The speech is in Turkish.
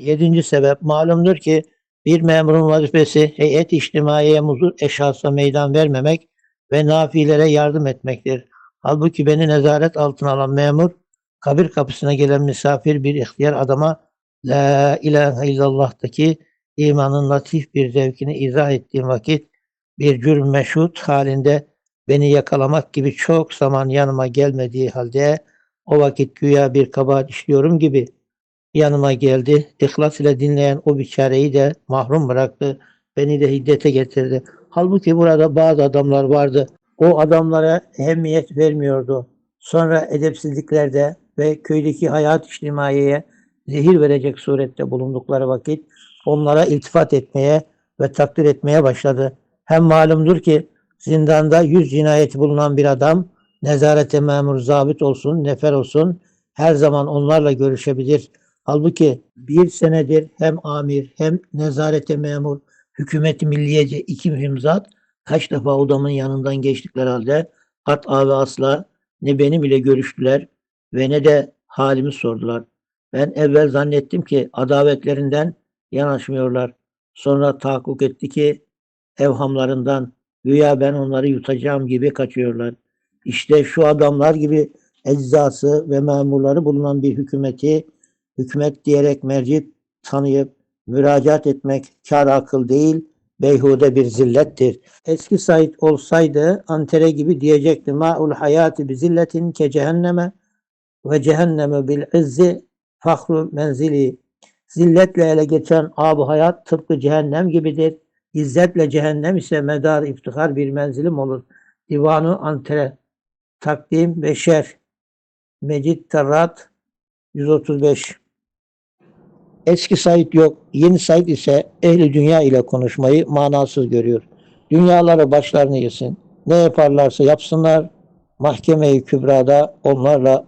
Yedinci sebep malumdur ki bir memurun vazifesi heyet içtimaiye muzur eşhasa meydan vermemek ve nafilere yardım etmektir. Halbuki beni nezaret altına alan memur kabir kapısına gelen misafir bir ihtiyar adama La ilahe illallah'taki imanın latif bir zevkini izah ettiğim vakit bir cürm meşhut halinde beni yakalamak gibi çok zaman yanıma gelmediği halde o vakit güya bir kabahat işliyorum gibi yanıma geldi. İhlas ile dinleyen o biçareyi de mahrum bıraktı. Beni de hiddete getirdi. Halbuki burada bazı adamlar vardı. O adamlara ehemmiyet vermiyordu. Sonra edepsizliklerde ve köydeki hayat içtimaiyeye zehir verecek surette bulundukları vakit onlara iltifat etmeye ve takdir etmeye başladı. Hem malumdur ki zindanda yüz cinayeti bulunan bir adam nezarete memur zabit olsun, nefer olsun her zaman onlarla görüşebilir. Halbuki bir senedir hem amir hem nezarete memur hükümeti milliyece iki mühim zat kaç defa odamın yanından geçtikleri halde kat'a ve asla ne benim ile görüştüler ve ne de halimi sordular. Ben evvel zannettim ki adavetlerinden yanaşmıyorlar. Sonra tahakkuk etti ki evhamlarından güya ben onları yutacağım gibi kaçıyorlar. İşte şu adamlar gibi eczası ve memurları bulunan bir hükümeti hükümet diyerek merci tanıyıp müracaat etmek kar akıl değil, beyhude bir zillettir. Eski Said olsaydı Antere gibi diyecekti. Ma'ul hayati bi zilletin ke cehenneme ve cehenneme bil izzi fahru menzili. Zilletle ele geçen ab hayat tıpkı cehennem gibidir. İzzetle cehennem ise medar iftihar bir menzilim olur. Divanı Antere Takdim ve Şer Mecid Terrat 135 Eski Said yok, yeni Said ise ehli dünya ile konuşmayı manasız görüyor. Dünyaları başlarını yesin. Ne yaparlarsa yapsınlar, mahkeme-i kübrada onlarla